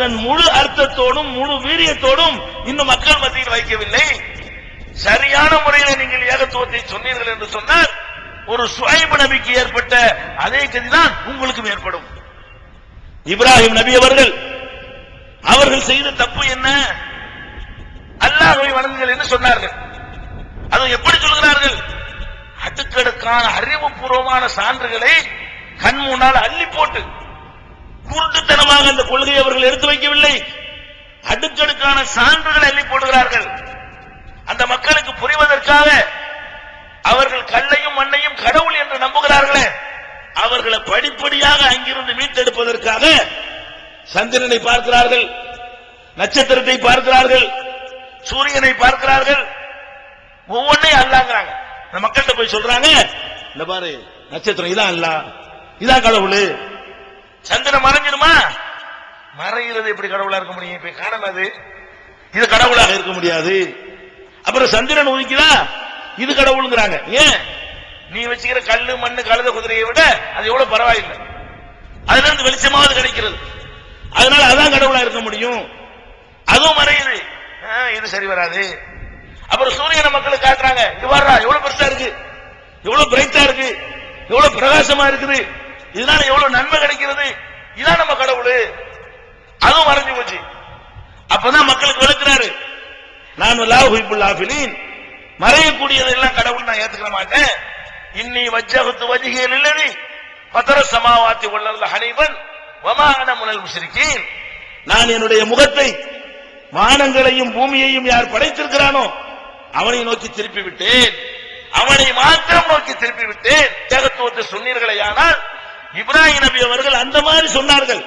அதன் முழு அர்த்தத்தோடும் முழு வீரியத்தோடும் இன்னும் மக்கள் மத்தியில் வைக்கவில்லை. சரியான முறையில் நீங்கள் ஏகத்துவத்தை சொன்னீர்கள் என்று சொன்னால் ஒரு சுவைபு நபிக்கு ஏற்பட்ட அதே கதிதான் உங்களுக்கும் ஏற்படும். இப்ராஹிம் நபி அவர்கள் அவர்கள் செய்த தப்பு என்ன? அல்லாஹை வணங்குங்கள் என்று சொன்னார்கள்? அது எப்படி சொல்கிறார்கள்? அடுக்கடுக்கான அறிவுபூர்வமான சான்றுகளை கண் முன்னால் அள்ளி போட்டு கொள்கையை அவர்கள் எடுத்து வைக்கவில்லை. அடுக்கடுக்கான சான்றுகளை எண்ணி போடுகிறார்கள். அந்த மக்களுக்கு புரிவதற்காக அவர்கள் கல்லையும் மண்ணையும் கடவுள் என்று நம்புகிறார்களே. அவர்களை படிப்படியாக அங்கிருந்து மீட்டெடுப்பதற்காக சந்திரனை பார்க்கிறார்கள் நட்சத்திரத்தை பார்க்கிறார்கள் சூரியனை பார்க்கிறார்கள். ஒவ்வொன்றையும் அல்லாங்கிறாங்க. இந்த மக்கள்கிட்ட போய் சொல்றாங்க இந்த பாரு நட்சத்திரம் இதான் அல்ல இதான் கடவுள். சந்திரன் மறைஞ்சிருமா மறைகிறது எப்படி கடவுளா இருக்க முடியும்? இப்ப காணாது அது. இது கடவுளாக இருக்க முடியாது. அப்புறம் சந்திரன் உதிக்குதா? இது கடவுளுங்கிறாங்க. ஏன்? நீ வச்சுக்கிற கல்லு மண்ணு கழுத குதிரையை விட அது எவ்வளவு பரவாயில்லை. அதனால இருந்து வெளிச்சமாவது கிடைக்கிறது. அதனால அதான் கடவுளா இருக்க முடியும். அதுவும் மறையுது. இது சரி வராது. அப்புறம் சூரியனை மக்களுக்கு காட்டுறாங்க. இது வர்றா எவ்வளவு பெருசா இருக்கு. எவ்வளவு பிரைட்டா இருக்கு. எவ்வளவு பிரகாசமா இருக்குது. இதனால எவ்வளவு நன்மை கிடைக்கிறது. இதான் நம்ம கடவுள். அதுவும் மறைஞ்சு போச்சு. அப்பதான் மக்களுக்கு விளக்குறாரு. நான் லாஹுல் ஆஃபிலின் மறையக்கூடியதெல்லாம் கடவுள் நான் ஏத்துக்க மாட்டேன். இன்னி வஜ்ஜகுத்து வஜிகையில் இல்லதி பத்தர சமாவாத்தி உள்ளல்ல ஹனீபன் வமான முனல் முஸ்ரிக்கீன் நான் என்னுடைய முகத்தை வானங்களையும் பூமியையும் யார் படைத்திருக்கிறானோ அவனை நோக்கி திருப்பி விட்டேன் அவனை மாத்திரம் நோக்கி திருப்பி விட்டேன் தேகத்துவத்தை சொன்னீர்களேயானால் இப்ராஹிம் நபி அவர்கள் அந்த மாதிரி சொன்னார்கள்.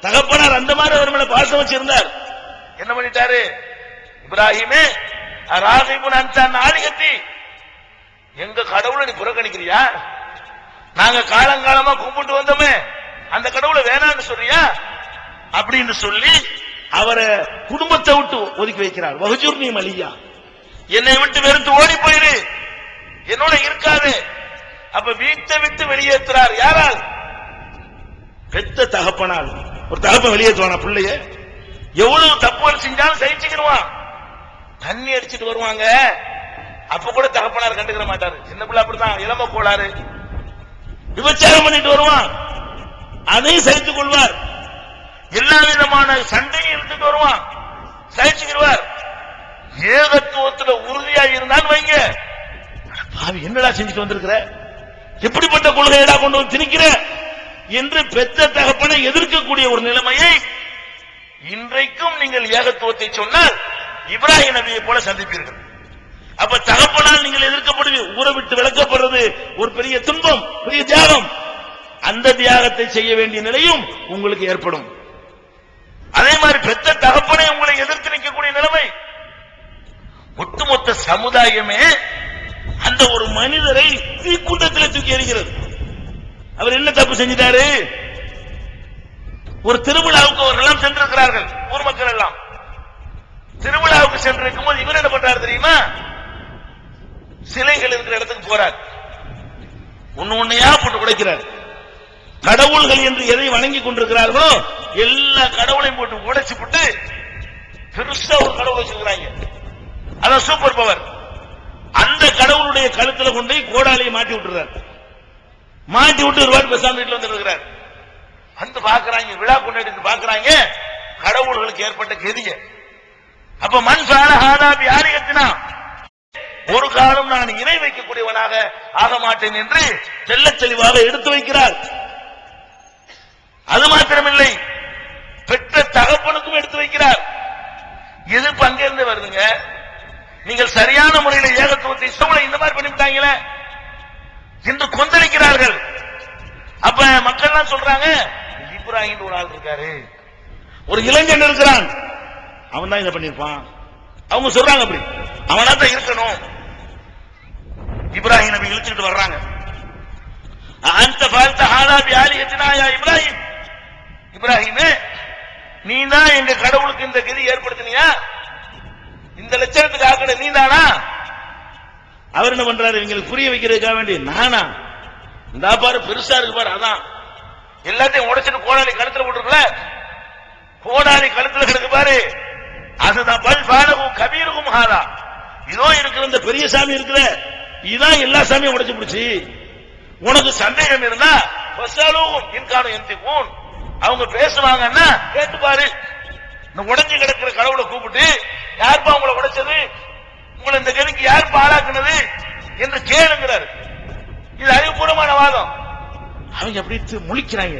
தகப்பனார் அந்த மாதிரி அவர் மேல பாசம் வச்சிருந்தார். என்ன பண்ணிட்டாரு? இப்ராஹிமே நாடிகத்தி எங்க கடவுளை நீ புறக்கணிக்கிறியா? நாங்க காலங்காலமா கும்பிட்டு வந்தோமே அந்த கடவுளை வேணாம்னு சொல்றியா? அப்படின்னு சொல்லி அவரை குடும்பத்தை விட்டு ஒதுக்கி வைக்கிறார். வகுஜூர் நீ மலியா. என்னை விட்டு வெறுத்து ஓடி போயிரு. என்னோட இருக்காது. அப்ப வீட்டை விட்டு வெளியேற்றுறார் யாரால்? பெத்த தகப்பனால். ஒரு தகப்பன் வெளியேற்றுவான பிள்ளைய? எவ்வளவு தப்பு செஞ்சாலும் சகிச்சுக்கிடுவான் தண்ணி அடிச்சுட்டு வருவாங்க. அப்ப கூட தகப்பனார் கண்டுக்கிற மாட்டாரு. சின்ன பிள்ளை அப்படித்தான் இளம கோளாறு. விபச்சாரம் பண்ணிட்டு வருவான். அதையும் சகித்துக் கொள்வார். எல்லா விதமான சண்டையும் இருந்துட்டு வருவான். சகிச்சுக்கிடுவார் ஏகத்துவத்துல உறுதியா இருந்தான்னு வைங்க. பாவி என்னடா செஞ்சுட்டு வந்திருக்கிற? எப்படிப்பட்ட கொள்கையடா கொண்டு வந்து திணிக்கிற? என்று பெத்த தகப்பனை எதிர்க்கக்கூடிய ஒரு நிலைமையை இன்றைக்கும் நீங்கள் ஏகத்துவத்தை சொன்னால் இப்ராஹிம் நபியை போல சந்திப்பீர்கள். அப்ப தகப்பனால் நீங்கள் எதிர்க்கப்படுவீங்க ஊரை விட்டு விளக்கப்படுறது ஒரு பெரிய துன்பம் பெரிய தியாகம். அந்த தியாகத்தை செய்ய வேண்டிய நிலையும் உங்களுக்கு ஏற்படும். அதே மாதிரி பெத்த தகப்பனை உங்களை எதிர்த்து நிற்கக்கூடிய நிலைமை. ஒட்டுமொத்த சமுதாயமே அந்த ஒரு மனிதரை தீக்குண்டத்தில் தூக்கி எறிகிறது. அவர் என்ன தப்பு செஞ்சிட்டாரு? ஒரு திருவிழாவுக்கு அவர்கள் சென்றிருக்கிறார்கள் ஊர் மக்கள் எல்லாம். திருவிழாவுக்கு சென்றிருக்கும் போது இவர் என்ன பண்றாரு தெரியுமா? சிலைகள் இருக்கிற இடத்துக்கு போறார். ஒண்ணு ஒன்னையா போட்டு உடைக்கிறார். கடவுள்கள் என்று எதை வணங்கி கொண்டிருக்கிறார்களோ எல்லா கடவுளையும் போட்டு உடைச்சு போட்டு பெருசா ஒரு கடவுள் வச்சிருக்கிறாங்க. அதான் சூப்பர் பவர் அந்த கடவுளுடைய கழுத்துல கொண்டு கோடாலையை மாட்டி விட்டுறாரு. மாட்டி விட்டு ஒரு வாட்டி பேசாம வீட்டுல வந்து இருக்கிறார். வந்து பாக்குறாங்க விழா கொண்டாடி பாக்குறாங்க. கடவுள்களுக்கு ஏற்பட்ட கெதிய. அப்ப மண் சால ஹாதாபி ஆரியத்தினா ஒரு காலம் நான் இணை வைக்கக்கூடியவனாக ஆக மாட்டேன் என்று தெள்ளத் தெளிவாக எடுத்து வைக்கிறார். அது மாத்திரமில்லை பெற்ற தகப்பனுக்கும் எடுத்து வைக்கிறார். எதிர்ப்பு அங்கிருந்து வருதுங்க? நீங்கள் சரியான முறையில் ஏகத்துவத்தை சூழலை இந்த மாதிரி பண்ணிவிட்டாங்களே. என்று கொந்தளிக்கிறார்கள். அப்ப மக்கள் எல்லாம் சொல்றாங்க இப்ராஹிம் ஒரு ஆள் இருக்காரு. ஒரு இளைஞன் இருக்கிறான். அவன் தான் இதை பண்ணிருப்பான் அவங்க சொல்றாங்க அப்படி. அவனா தான் இருக்கணும். இப்ராஹிம் நபி இழுத்துக்கிட்டு வர்றாங்க. அந்த பார்த்த ஹாலா பியாலியத்தினா யா இப்ராஹிம்? இப்ராஹிம் நீ தான் எங்க கடவுளுக்கு இந்த கதி ஏற்படுத்தினியா? இந்த லட்சணத்துக்கு ஆக்கட நீ தானா? அவர் என்ன பண்றாரு? இவங்களுக்கு புரிய வைக்கிறதுக்காக வேண்டி நானா? இந்த பாரு பெருசா இருக்கு பாரு அதான். எல்லாத்தையும் உடைச்சிட்டு கோடாலி கழுத்துல போட்டுருக்கல கோடாலி கழுத்துல கிடக்கு பாரு. அதுதான் பல் பாலகும் கபீருக்கும் ஹாரா இதோ இருக்கிற இந்த பெரிய சாமி இருக்கிற இதான் எல்லா சாமியும் உடைச்சு பிடிச்சி. உனக்கு சந்தேகம் இருந்தா பசாலும் இன்காரம் எந்திக்கும் அவங்க பேசுவாங்கன்னா கேட்டு பாரு. இந்த உடைஞ்சு கிடக்கிற கடவுளை கூப்பிட்டு யாருப்பா உங்களை உடைச்சது? உங்களை இந்த கதிக்கு யார் பாழாக்குனது என்று கேளுங்கிறார். இது அறிவுபூர்வமான வாதம். அவங்க அப்படி முழிக்கிறாங்க?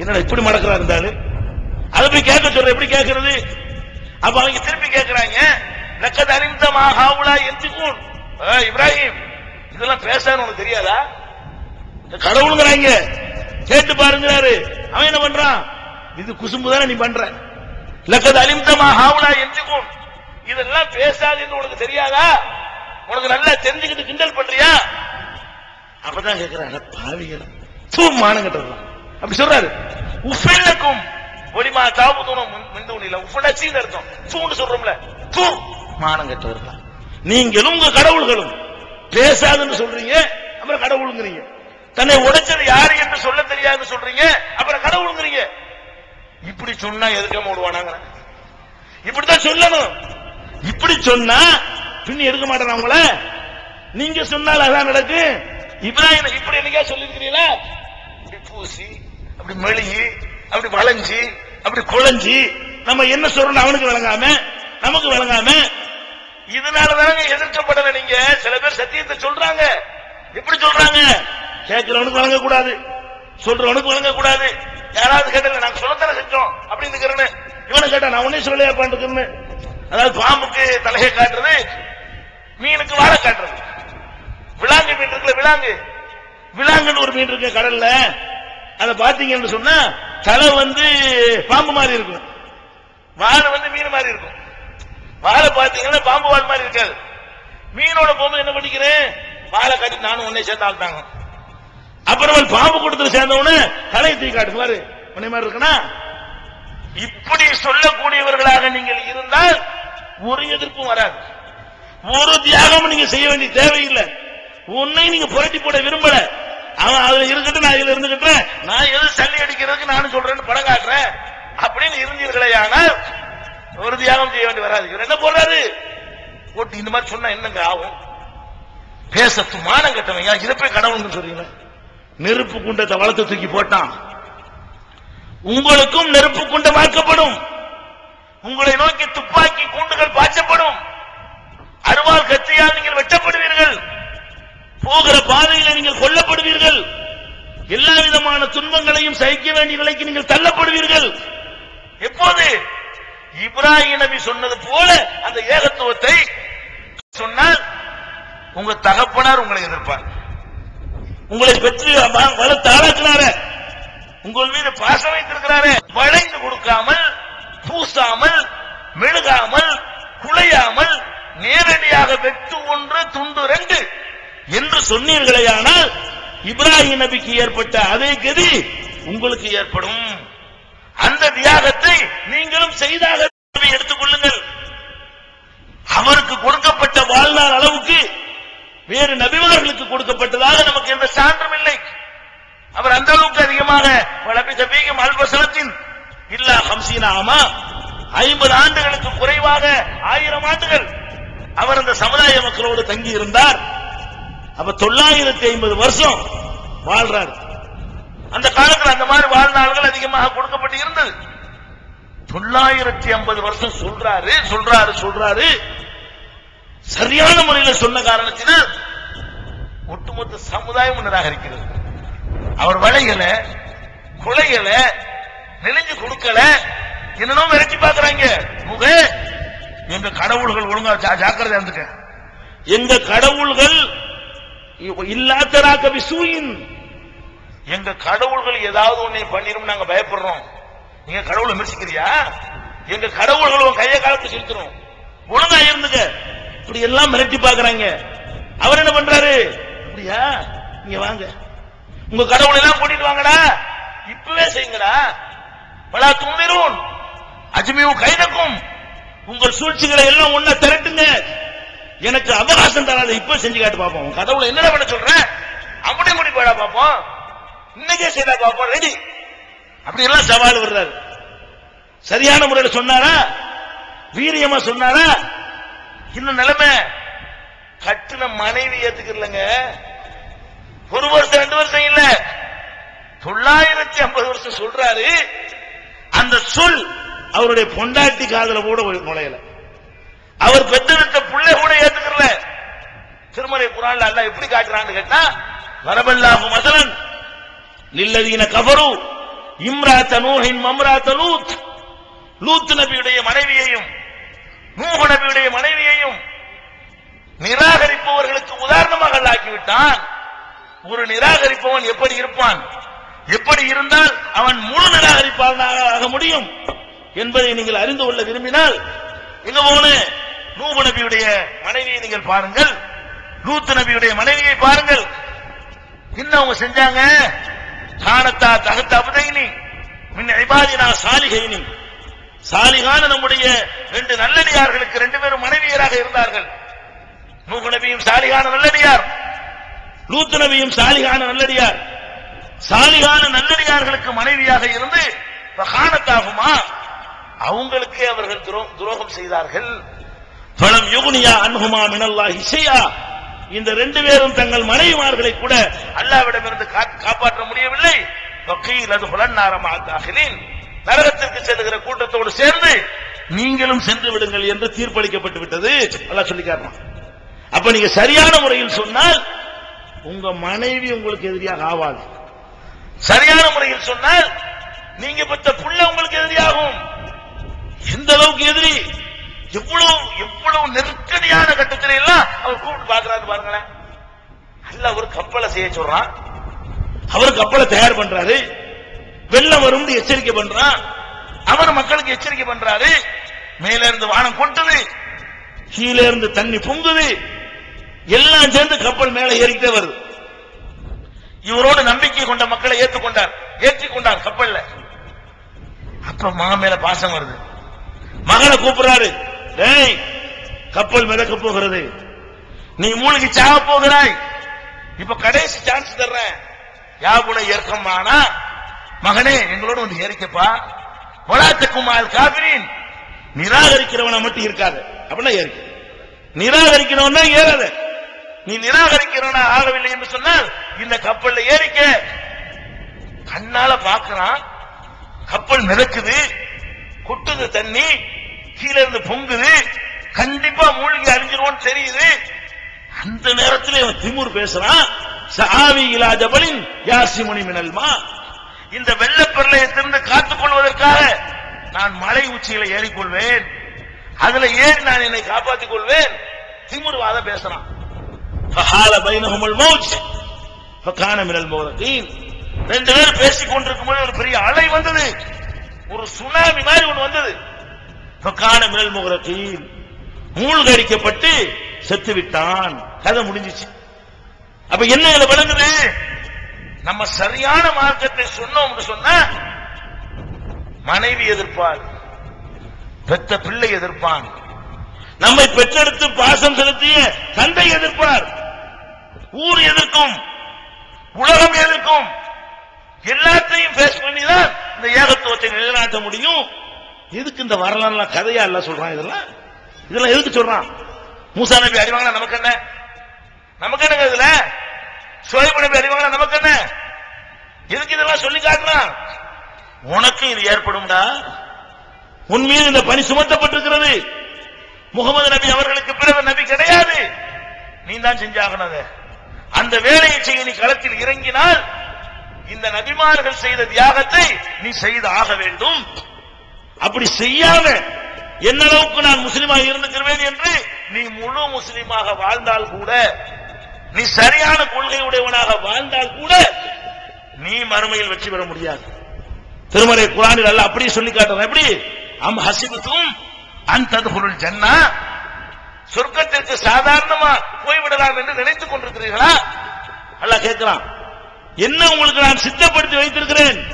என்னடா இப்படி மடக்கிறா இருந்தாலும்? அதை போய் கேட்க சொல்ற எப்படி கேட்கறது? அப்ப அவங்க திருப்பி கேட்கறாங்க லக்கத் அறிந்தமா ஹாவுலா எந்திக்கும் இப்ராஹிம் இதெல்லாம் பேசான்னு உனக்கு தெரியாதா? இந்த கடவுளுங்கிறாங்க. கேட்டு பாருங்கிறாரு. அவன் என்ன பண்றான்? இது குசும்பு தானே நீ பண்ற. லக்கத் அலிம்தமா ஹாவுலா எந்திக்கும் இதெல்லாம் பேசாதுன்னு உனக்கு தெரியாதா? உனக்கு நல்லா தெரிஞ்சுக்கிட்டு கிண்டல் பண்றியா? அப்பதான் கேட்கிறாங்க பாவிகள். தூ அப்படி சொல்றாரு. உஃபில்லக்கும் ஒளிமா தாபுதூனம் மிந்தூனில உஃபுனச்சின்னு அர்த்தம். சூன்னு சொல்றோம்ல. தூ மானம் வருதான் நீங்களும் உங்க கடவுள்களும் பேசாதுன்னு சொல்றீங்க அப்புறம் கடவுளுங்கிறீங்க. தன்னை உடைச்சது யாரு என்று சொல்ல தெரியாதுன்னு சொல்றீங்க அப்புறம் கடவுளுங்கிறீங்க. இப்படி சொன்னா எதுக்க ஓடுவானாங்க இப்படித்தான் சொல்லணும். இப்படி சொன்னா பின் எடுக்க மாட்டேன் அவங்கள நீங்க சொன்னால் அதான் நடக்கு. இப்ராஹிம் இப்படி என்னைக்கா சொல்லிருக்கிறீங்களா இப்படி பூசி அப்படி மெழுகி அப்படி வளைஞ்சி அப்படி குழஞ்சி நம்ம என்ன சொல்றோம் அவனுக்கு விளங்காம நமக்கு விளங்காம இதனாலதாங்க எதிர்க்கப்படல நீங்க. சில பேர் சத்தியத்தை சொல்றாங்க. எப்படி சொல்றாங்க? கேட்கிறவனுக்கு வழங்க கூடாது சொல்றவனுக்கு வழங்க கூடாது யாராவது கேட்டல நாங்க சொல்லத்தான செஞ்சோம். அப்படின்னு இருக்கிறேன்னு இவனை கேட்டா நான் உன்னே சொல்லையா பண்ணிருக்கேன்னு அதாவது பாம்புக்கு தலையை காட்டுறது மீனுக்கு வாழை காட்டுறது. விலாங்கு மீன் இருக்குல்ல விலாங்கு. விலாங்குன்னு ஒரு மீன் இருக்கு கடல்ல. அதை பாத்தீங்கன்னு சொன்னா தலை வந்து பாம்பு மாதிரி இருக்கும். வாழை வந்து மீன் மாதிரி இருக்கும். வாழை பாத்தீங்கன்னா பாம்பு வாழ் மாதிரி இருக்காது. மீனோட போகும்போது என்ன பண்ணிக்கிறேன்? வாழை காட்டி நானும் உன்னை சேர்ந்து ஆள்தாங்க. அப்புறம் பாம்பு கூட்டத்தில் சேர்ந்தவனு தலையை தூக்கி காட்டு பாரு. உன்னை மாதிரி இருக்குன்னா? இப்படி சொல்லக்கூடியவர்களாக நீங்கள் இருந்தால் ஒரு எதிர்ப்பும் வராது. ஒரு தியாகமும் நீங்க செய்ய வேண்டிய தேவையில்லை. உன்னை நீங்க புரட்டி போட விரும்பல. அவன் அதுல இருக்கட்டும் நான் இதுல இருந்துகிட்டேன். நான் எது சல்லி அடிக்கிறதுக்கு நானும் சொல்றேன்னு படம் காட்டுறேன் அப்படின்னு இருந்தீர்களே ஆனால் ஒரு தியாகம் செய்ய வேண்டி வராது. இவர் என்ன போடுறாரு? போட்டு இந்த மாதிரி சொன்னா என்னங்க ஆகும்? பேச மானம் கட்டவங்க இதை போய் கடவுள்னு சொல்றீங்க. நெருப்பு குண்டத்தை வளர்த்து தூக்கி போட்டான். உங்களுக்கும் நெருப்பு குண்டமாக்கப்படும் உங்களை நோக்கி துப்பாக்கி குண்டுகள் பாய்ச்சப்படும். அருவாள் கத்தியால் நீங்கள் வெட்டப்படுவீர்கள். போகிற பாதையில நீங்கள் கொல்லப்படுவீர்கள். எல்லா விதமான துன்பங்களையும் சகிக்க வேண்டிய நிலைக்கு நீங்கள் தள்ளப்படுவீர்கள். எப்போது? இப்ராஹிம் நபி சொன்னது போல அந்த ஏகத்துவத்தை சொன்னால் உங்க தகப்பனார் உங்களை எதிர்ப்பார். உங்களை பெற்று வ- வளர்த்து உங்கள் மீது பாசம் வைத்திருக்கிறாரே. வளைந்து கொடுக்காமல் பூசாமல் மெழுகாமல் குலையாமல் நேரடியாக வெட்டு ஒன்று துண்டு ரெண்டு என்று சொன்னீர்களேயானால் இப்ராஹிம் நபிக்கு ஏற்பட்ட அதே கதி உங்களுக்கு ஏற்படும். அந்த தியாகத்தை நீங்களும் செய்தாக எடுத்துக் கொள்ளுங்கள். அவருக்கு கொடுக்கப்பட்ட வாழ்நாள் அளவுக்கு வேறு நபிமார்களுக்கு கொடுக்கப்பட்டதாக நமக்கு எந்த சான்றும் இல்லை. அவர் அந்த அளவுக்கு அதிகமாக பல சபீகம் அல்பசனத்தின் இல்லா ஹம்சீனா ஆமா ஐம்பது ஆண்டுகளுக்கு குறைவாக ஆயிரம் ஆண்டுகள் அவர் அந்த சமுதாய மக்களோடு தங்கி இருந்தார். அப்ப தொள்ளாயிரத்தி ஐம்பது வருஷம் வாழ்றாரு. அந்த காலத்தில் அந்த மாதிரி வாழ்நாள்கள் அதிகமாக கொடுக்கப்பட்டு இருந்தது. தொள்ளாயிரத்தி ஐம்பது வருஷம் சொல்றாரு சொல்றாரு சொல்றாரு. சரியான முறையில் சொன்ன காரணத்தினால் ஒட்டுமொத்த சமுதாயம் நிராகரிக்கிறது அவர் வளையல குலையல நெளிஞ்சு கொடுக்கல. என்னனோ மிரட்டி பாக்குறாங்க முக எங்க கடவுள்கள் ஒழுங்கா ஜா- ஜாக்கிரதையா இருந்துக்க. எங்க கடவுள்கள் இல்லாத்தராக்க விசூயின் எங்க கடவுள்கள் ஏதாவது ஒண்ணை பண்ணிரும் நாங்க பயப்படுறோம். நீங்க கடவுளை விமர்சிக்கிறியா எங்க கடவுள்கள் கையை காலத்து செலுத்துறோம் ஒழுங்கா இருந்துக்க. இப்படி எல்லாம் மிரட்டி பாக்குறாங்க அவர் என்ன பண்றாரு? அப்படியா? நீங்க வாங்க. உங்க கடவுளை எல்லாம் கூட்டிட்டு வாங்கடா. இப்பவே செய்யுங்கடா. பலா தும்பிரும் அஜ்மியும் கைதக்கும். உங்கள் சூழ்ச்சிகளை எல்லாம் ஒண்ணா திரட்டுங்க. எனக்கு அவகாசம் தராது இப்ப செஞ்சு காட்டு பாப்போம். உன் கடவுளை என்னடா பண்ண சொல்ற? அப்படி முடி போயிடா பாப்போம். இன்னைக்கே செய்தா பாப்போம். ரெடி அப்படி எல்லாம் சவால் வர்றாரு. சரியான முறையில் சொன்னாரா? வீரியமா சொன்னாரா? இன்னும் நிலைமை? கட்டின மனைவி ஏத்துக்கலங்க ஒரு வருஷம் ரெண்டு வருஷம் இல்ல. தொள்ளாயிரத்தி ஐம்பது வருஷம் சொல்றாரு. அந்த சொல் அவருடைய பொண்டாட்டி காதல கூட நுழையல. அவர் பெற்றெடுத்த பிள்ளை கூட ஏத்துக்கல திருமலை குரான் அல்ல எப்படி காட்டுறான்னு கேட்டா வரபல்லாஹு மதலன் நில்லதீன கபரு இம்ராத்த நூஹின் மம்ராத்த லூத். லூத் நபியுடைய மனைவியையும் நூஹ நபியுடைய மனைவியையும் நிராகரிப்பவர்களுக்கு உதாரணமாக ஆக்கிவிட்டான். ஒரு நிராகரிப்பவன் எப்படி இருப்பான்? எப்படி இருந்தால் அவன் முழு நிராகரிப்பாளனாக ஆக முடியும் என்பதை நீங்கள் அறிந்து கொள்ள விரும்பினால் எங்க போன நூபு நபியுடைய மனைவியை நீங்கள் பாருங்கள். லூத்து நபியுடைய மனைவியை பாருங்கள். என்ன அவங்க செஞ்சாங்க? காணத்தா தகத்த அபதைனி மின் ஐபாதினா சாலிகைனி சாலிகான நம்முடைய ரெண்டு நல்லடியார்களுக்கு ரெண்டு பேரும் மனைவியராக இருந்தார்கள். நூபு நபியும் சாலிகான நல்லடியார். லூத்து நபியும் சாலிகான நல்லடியார். சாலிகான நல்லடியார்களுக்கு மனைவியாக இருந்து காணத்தாகுமா அவங்களுக்கே அவர்கள் துரோ- துரோகம் செய்தார்கள். பலம் யுகுனியா அன்ஹுமா மினல்லா இசையா இந்த ரெண்டு பேரும் தங்கள் மனைவிமார்களை கூட அல்லாவிடமிருந்து கா- காப்பாற்ற முடியவில்லை. வக்கீல் அது புலன்னாரமாத்தாகிலின் நரகத்திற்கு செல்லுகிற கூட்டத்தோடு சேர்ந்து நீங்களும் சென்று விடுங்கள் என்று தீர்ப்பளிக்கப்பட்டு விட்டது. அல்லாஹ் சொல்லி அப்ப நீங்க சரியான முறையில் சொன்னால் உங்க மனைவி உங்களுக்கு எதிரியாக ஆவாது. சரியான முறையில் சொன்னால் நீங்க பெற்ற புள்ள உங்களுக்கு எதிரியாகும். எந்த அளவுக்கு எதிரி? எவ்வளவு எவ்வளவு நெருக்கடியான கட்டத்தில எல்லாம் அவர் கூப்பிட்டு பாக்குறாரு பாருங்களேன். அல்ல ஒரு கப்பலை செய்ய சொல்றான். அவர் கப்பலை தயார் பண்றாரு. வெள்ளம் வரும் எச்சரிக்கை பண்றான். அவர் மக்களுக்கு எச்சரிக்கை பண்றாரு. மேல இருந்து வானம் கொட்டுது. கீழே இருந்து தண்ணி பொங்குது. எல்லாம் சேர்ந்து கப்பல் மேல ஏறிக்கிட்டே வருது. இவரோடு நம்பிக்கை கொண்ட மக்களை ஏற்றுக்கொண்டார். ஏற்றிக்கொண்டார் கப்பல்ல. அப்ப மகன் மேல பாசம் வருது. மகனை கூப்பிடுறாரு. டேய் கப்பல் மிதக்க போகிறது. நீ மூழ்கி சாக போகிறாய். இப்ப கடைசி சான்ஸ் தர்றேன். யாபுன ஏற்கமானா மகனே எங்களோட வந்து ஏறிக்கப்பா. வளாத்தக்குமால் காபிரின் நிராகரிக்கிறவனை மட்டும் இருக்காது. அப்படின்னா ஏறிக்க நிராகரிக்கிறவன் தான் ஏறாத. நீ நிராகரிக்கிறவனா ஆகவில்லை என்று சொன்னால் இந்த கப்பல்ல ஏறிக்க. கண்ணால பாக்குறான் கப்பல் மிதக்குது. கொட்டுது தண்ணி. கீழே இருந்து பொங்குது. கண்டிப்பா மூழ்கி அழிஞ்சிருவோம்னு தெரியுது. அந்த நேரத்தில் இவன் திமுர் பேசுறான். சாவி இலாஜபலின் யாசிமுனி மினல்மா இந்த வெள்ள பிரளயத்திலிருந்து காத்துக் கொள்வதற்காக நான் மலை உச்சியில ஏறிக்கொள்வேன். அதுல ஏறி நான் என்னை காப்பாற்றிக் கொள்வேன். திமுருவாத பேசுறான். فحال بينهم الموج فكان من المغرقين ரெண்டு பேரும் பேசிக் கொண்டிருக்கும் போது ஒரு பெரிய அலை வந்தது ஒரு சுனாமி மாதிரி ஒன்று வந்தது فكان من المغرقين மூழ்கடிக்கப்பட்டு செத்து விட்டான் கதை முடிஞ்சிச்சு அப்ப என்ன இதுல விளங்குது நம்ம சரியான மார்க்கத்தை சொன்னோம் சொன்னா மனைவி எதிர்ப்பாள் பெத்த பிள்ளை எதிர்ப்பான் நம்மை பெற்றெடுத்து பாசம் செலுத்திய தந்தை எதிர்ப்பார் ஊர் எதிர்க்கும் உலகம் எதிர்க்கும் எல்லாத்தையும் பேஸ் பண்ணி தான் இந்த ஏகத்துவத்தை நிலைநாட்ட முடியும். எதுக்கு இந்த வரலாறுலாம் கதையா இல்ல சொல்றான் இதெல்லாம்? இதெல்லாம் எதுக்கு சொல்றான்? மூசா நபி அறிவாங்களா? நமக்கு என்ன? நமக்கு என்னங்க இதுல? சுவைபு நபி அறிவாங்களா? நமக்கு என்ன? எதுக்கு இதெல்லாம் சொல்லி காட்டலாம் உனக்கு இது ஏற்படும்டா. உன் மீது இந்த பணி சுமத்தப்பட்டிருக்கிறது. முகமது நபி அவர்களுக்கு பிறகு நபி கிடையாது. நீ தான் செஞ்சாகணும் அதை. அந்த வேலையை செய்ய நீ களத்தில் இறங்கினால் இந்த நபிமார்கள் செய்த தியாகத்தை நீ செய்து ஆக வேண்டும். அப்படி செய்யாம என்ன அளவுக்கு நான் முஸ்லீமாக இருந்துக்கிறேன் என்று நீ முழு முஸ்லீமாக வாழ்ந்தால் கூட நீ சரியான கொள்கையுடையவனாக வாழ்ந்தால் கூட நீ மறுமையில் வெற்றி பெற முடியாது. திருமலை குரானில் அல்ல அப்படியே சொல்லி காட்டுறேன். எப்படி? அம் ஹசிபத்தும் அந்ததுகுருள் ஜன்னா சொர்க்கத்திற்கு சாதாரணமா போய்விடலாம் என்று நினைத்துக் கொண்டிருக்கிறீர்களா? அல்ல கேட்கிறான். என்ன உங்களுக்கு நான் சித்தப்படுத்தி வைத்திருக்கிறேன்?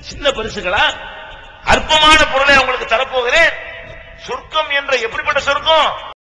சின்ன பரிசுகளா? அற்பமான பொருளை உங்களுக்கு தரப்போகிறேன். சொர்க்கம் என்ற எப்படிப்பட்ட சொர்க்கம்?